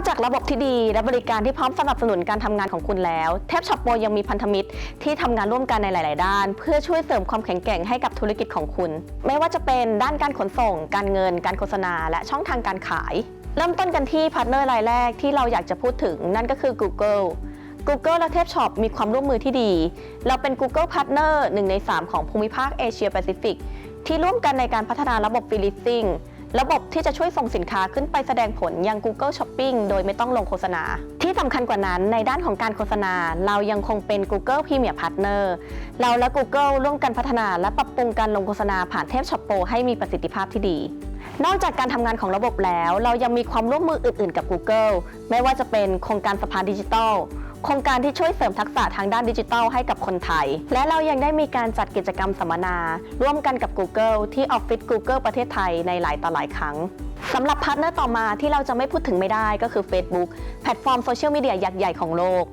อกจากระบบที่ดีและบริการที่พร้อมสนับสนุนการทำงานของคุณแล้วเทปช็อปโปยังมีพันธมิตรที่ทำงานร่วมกันในหลาย ๆ ด้าน เพื่อช่วยเสริมความแข็งแกร่งให้กับธุรกิจของคุณ ไม่ว่าจะเป็นด้านการขนส่ง การเงิน การโฆษณา และช่องทางการขาย เริ่มต้นกันที่พาร์ทเนอร์รายแรกที่เราอยากจะพูดถึงนั่นก็คือ Google Google และเทปช็อปมีความร่วมมือที่ดี เราเป็น Google Partner หนึ่งใน 3 ของภูมิภาคเอเชียแปซิฟิกที่ร่วมกันในการพัฒนาระบบฟิลิ s ซิ่ง ระบบที่จะช่วยส่งสินค้าขึ้นไปแสดงผลยัง Google Shopping โดยไม่ต้องลงโฆษณา ที่สำคัญกว่านั้นในด้านของการโฆษณา เรายังคงเป็น Google Premier Partner เราและ Google ร่วมกันพัฒนาและปรับปรุงการลงโฆษณาผ่านเทปช็อปโปให้มีประสิทธิภาพที่ดี นอกจากการทำงานของระบบแล้ว เรายังมีความร่วมมืออื่น ๆ กับ Google ไม่ว่าจะเป็นโครงการสภาดิจิทัล โครงการที่ช่วยเสริมทักษะทางด้านดิจิทัลให้กับคนไทย และเรายังได้มีการจัดกิจกรรมสัมมนา ร่วมกันกับ Google ที่ออฟฟิศ Google ประเทศไทยในหลายต่อหลายครั้งสำหรับพาร์ทเนอร์ต่อมาที่เราจะไม่พูดถึงไม่ได้ก็คือ Facebook แพลตฟอร์มโซเชียลมีเดียยักษ์ใหญ่ของโลก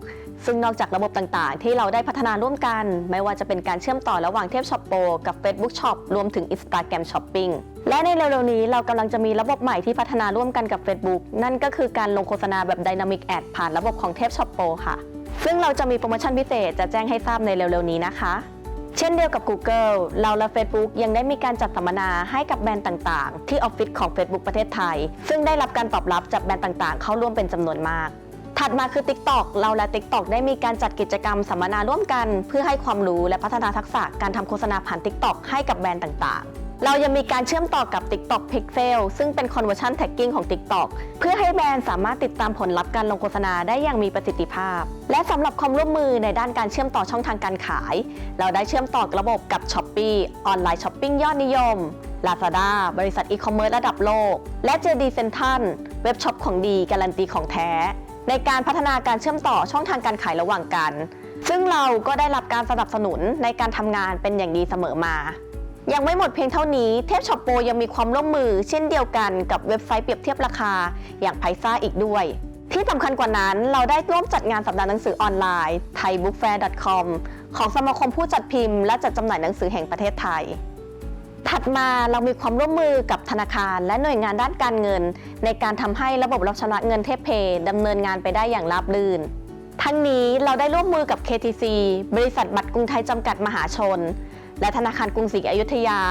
ซึ่งนอกจากระบบต่างๆ ที่เราได้พัฒนาร่วมกัน ไม่ว่าจะเป็นการเชื่อมต่อระหว่างเทพช็อปโปกับ Facebook Shop รวมถึง Instagram Shopping และในเร็วๆนี้เรากำลังจะมีระบบใหม่ที่พัฒนาร่วมกันกับ Facebook นั่นก็คือการลงโฆษณาแบบ Dynamic Ad ผ่านระบบของเทพช็อปโปค่ะ ซึ่งเราจะมีโปรโมชั่นพิเศษจะแจ้งให้ทราบในเร็วๆนี้นะคะ เช่นเดียวกับ Google เราและ Facebook ยังได้มีการจัดสัมมนาให้กับแบรนด์ต่างๆ ที่ออฟฟิศของ Facebook ประเทศไทย ซึ่งได้รับการตอบรับจากแบรนด์ต่างๆ เข้าร่วมเป็นจำนวนมาก ถัดมาคือ TikTok เราและ TikTok ได้มีการจัดกิจกรรมสัมมนาร่วมกัน เพื่อให้ความรู้และพัฒนาทักษะการทำโฆษณาผ่าน TikTok ให้กับแบรนด์ต่างๆเรายังมีการเชื่อมต่อกับ TikTok Pixel ซึ่งเป็น conversion tagging ของ TikTok เพื่อให้แบรนด์สามารถติดตามผลลัพธ์การลงโฆษณาได้อย่างมีประสิทธิภาพ และสำหรับความร่วมมือในด้านการเชื่อมต่อช่องทางการขาย เราได้เชื่อมต่อระบบกับ Shopee ออนไลน์ช้อปปิ้งยอดนิยม Lazada บริษัทอีคอมเมิร์ซระดับโลก และ JD Central เว็บช็อปของดีการันตีของแท้ ในการพัฒนาการเชื่อมต่อช่องทางการขายระหว่างกัน ซึ่งเราก็ได้รับการสนับสนุนในการทำงานเป็นอย่างดีเสมอมา ยังไม่หมดเพียงเท่านี้เทพช็อปโปยังมีความร่วมมือ เช่นเดียวกันกับเว็บไซต์เปรียบเทียบราคาอย่างไพซ่าอีกด้วยที่สำคัญกว่านั้นเราได้ร่วมจัดงานสัปดาห์หนังสือออนไลน์ thaibookfair.com ของสมาคมผู้จัดพิมพ์และจัดจำหน่ายหนังสือแห่งประเทศไทย ถัดมาเรามีความร่วมมือกับธนาคาร และหน่วยงานด้านการเงิน ในการทำให้ระบบรับชำระเงินเทพเพย์ดำเนินงานไปได้อย่างราบรื่น ทั้งนี้เราได้ร่วมมือกับ KTC บริษัทบัตรกรุงไทยจำกัดมหาชน และธนาคารกรุงศรีอยุธยา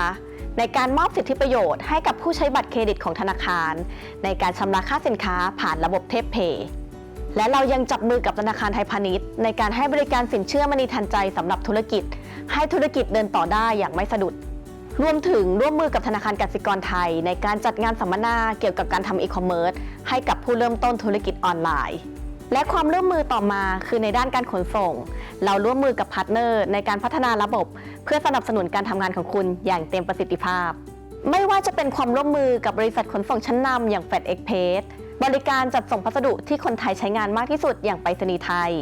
ในการมอบสิทธิประโยชน์ให้กับผู้ใช้บัตรเครดิตของธนาคาร ในการชำระค่าสินค้าผ่านระบบเทพเพย์และเรายังจับมือกับธนาคารไทยพาณิชย์ ในการให้บริการสินเชื่อมณีทันใจสำหรับธุรกิจ ให้ธุรกิจเดินต่อได้อย่างไม่สะดุด รวมถึงร่วมมือกับธนาคารกสิกรไทย ในการจัดงานสัมมนาเกี่ยวกับการทำอีคอมเมิร์ซให้กับผู้เริ่มต้นธุรกิจออนไลน์ และความร่วมมือต่อมาคือในด้านการขนส่ง เราร่วมมือกับพาร์ทเนอร์ในการพัฒนาระบบ เพื่อสนับสนุนการทำงานของคุณอย่างเต็มประสิทธิภาพ ไม่ว่าจะเป็นความร่วมมือกับบริษัทขนส่งชั้นนำอย่าง f e d e x p r e s s บริการจัดส่งพัสดุที่คนไทยใช้งานมากที่สุดอย่างไปรษณีย์ไทย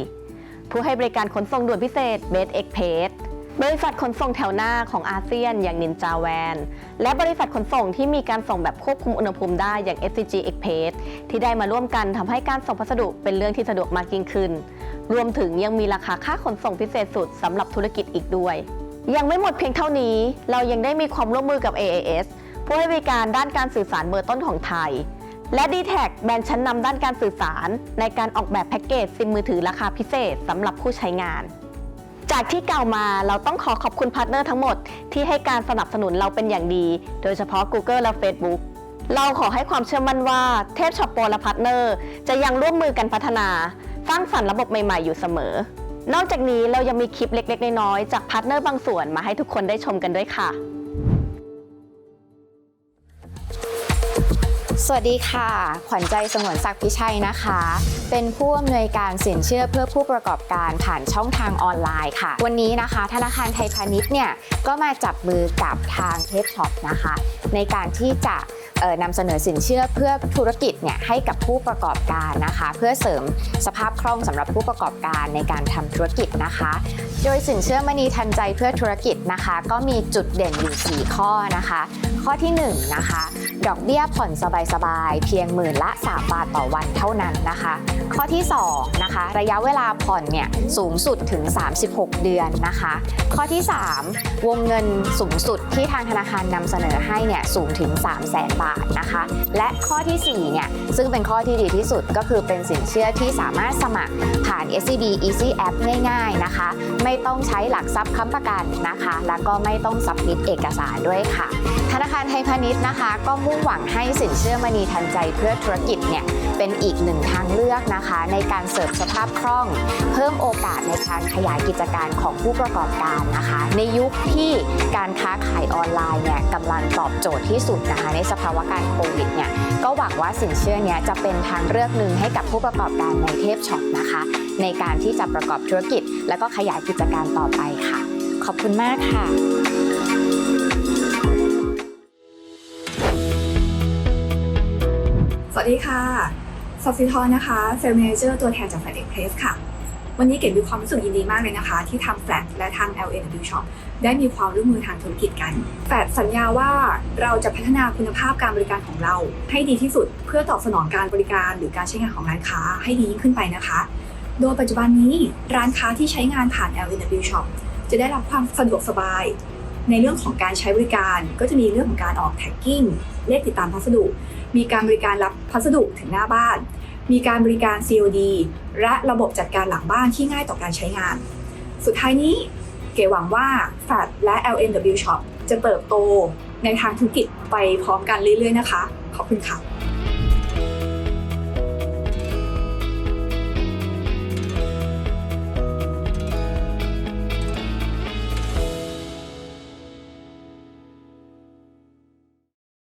ผู้ให้บริการขนส่งด่วนพิเศษ b e s t Express บริษัทขนส่งแถวหน้าของอาเซียนอย่างนินจาแวน และบริษัทขนส่งที่มีการส่งแบบควบคุมอุณหภูมิได้อย่าง SCG Express ที่ได้มาร่วมกันทำให้การส่งพัสดุเป็นเรื่องที่สะดวกมากยิ่งขึ้น รวมถึงยังมีราคาค่าขนส่งพิเศษสุดสำหรับธุรกิจอีกด้วย ยังไม่หมดเพียงเท่านี้ เรายังได้มีความร่วมมือกับ AAS ผู้ให้บริการด้านการสื่อสารเบอร์ต้นของไทย และ d t แทแบรนด์ชั้นนำด้านการสื่อสาร ในการออกแบบแพ็กเกจซิมมือถือราคาพิเศษสำหรับผู้ใช้งาน จากที่กล่าวมาเราต้องขอขอบคุณพาร์ทเนอร์ทั้งหมด ที่ให้การสนับสนุนเราเป็นอย่างดี โดยเฉพาะ Google และ Facebook เราขอให้ความเชื่อมั่นว่าเทพช็อปโปและพาร์ทเนอร์จะยังร่วมมือกันพัฒนา สร้างสรรค์ระบบใหม่ๆ อยู่เสมอ นอกจากนี้เรายังมีคลิปเล็กๆ น้อยๆจากพาร์ทเนอร์บางส่วนมาให้ทุกคนได้ชมกันด้วยค่ะ สวัสดีค่ะ ขวัญใจสงวนศักดิ์พิชัยนะคะ เป็นผู้อำนวยการสินเชื่อเพื่อผู้ประกอบการผ่านช่องทางออนไลน์ค่ะ วันนี้นะคะ ธนาคารไทยพาณิชย์เนี่ยก็มาจับมือกับทางเทปช็อปนะคะ ในการที่จะนำเสนอสินเชื่อเพื่อธุรกิจเนี่ยให้กับผู้ประกอบการนะคะ เพื่อเสริมสภาพคล่องสำหรับผู้ประกอบการในการทำธุรกิจนะคะ โดยสินเชื่อมณีทันใจเพื่อธุรกิจนะคะ ก็มีจุดเด่นอยู่ 4 ข้อนะคะ ข้อที่1นะคะ ดอกเบี้ยผ่อนสบายๆ เพียงหมื่นละ 3 บาทต่อวันเท่านั้นนะคะ ข้อที่2นะคะระยะเวลาผ่อนเนี่ยสูงสุดถึง 36 เดือนนะคะ ข้อที่ 3 วงเงินสูงสุดที่ทางธนาคารนำเสนอให้เนี่ยสูงถึง 3 0 0 0 0 0บาทนะคะ และข้อที่4เนี่ยซึ่งเป็นข้อที่ดีที่สุดก็คือเป็นสินเชื่อที่สามารถสมัครผ่าน SCB Easy App ง่าย ๆนะคะ ไม่ต้องใช้หลักทรัพย์ค้ำประกันนะคะ แล้วก็ไม่ต้องสับมิดเอกสารด้วยค่ะ ธนาคารไทยพาณิชย์นะคะ ก็มุ่งหวังให้สินเชื่อมณีทันใจเพื่อธุรกิจเนี่ยเป็นอีกหนึ่งทางเลือกนะคะ ในการเสริมสภาพคล่อง เพิ่มโอกาสในการขยายกิจการของผู้ประกอบการนะคะ ในยุคที่การค้าขายออนไลน์เนี่ยกำลังตอบโจทย์ที่สุดนะคะ ในสภาวะการโควิดเนี่ยก็หวังว่าสินเชื่อเนี้ยจะเป็นทางเลือกหนึ่งให้กับผู้ประกอบการในเทพช็อปนะคะ ในการที่จะประกอบธุรกิจ และก็ขยายกิจการต่อไปค่ะ ขอบคุณมากค่ะ สวัสดีค่ะซอฟฟิทอนะคะเซลล์ a มเจอร์ตัวแทนจากแฟลตเอ็กเพรสค่ะ วันนี้เก๋มีความรู้สึกยินดีมากเลยนะคะ ที่ทางแฟลตและทาง LNW Shop ได้มีความร่วมมือทางธุรกิจกัน แฟลตสัญญาว่าเราจะพัฒนาคุณภาพการบริการของเรา ให้ดีที่สุดเพื่อตอบสนองการบริการหรือการใช้งานของร้านค้าให้ดียิ่งขึ้นไปนะคะ โดยปัจจุบันนี้ร้านค้าที่ใช้งานผ่าน LNW Shop จะได้รับความสะดวกสบาย ในเรื่องของการใช้บริการก็จะมีเรื่องของการออกแท็กกิ้งเลขติดตามพัสดุ มีการบริการรับพัสดุถึงหน้าบ้าน มีการบริการ COD และระบบจัดการหลังบ้านที่ง่ายต่อการใช้งาน สุดท้ายนี้เก๋หวังว่า f a t และ LNW Shop จะเติบโตในทางธุรกิจไปพร้อมกันเรื่อยๆนะคะ ขอบคุณค่ะ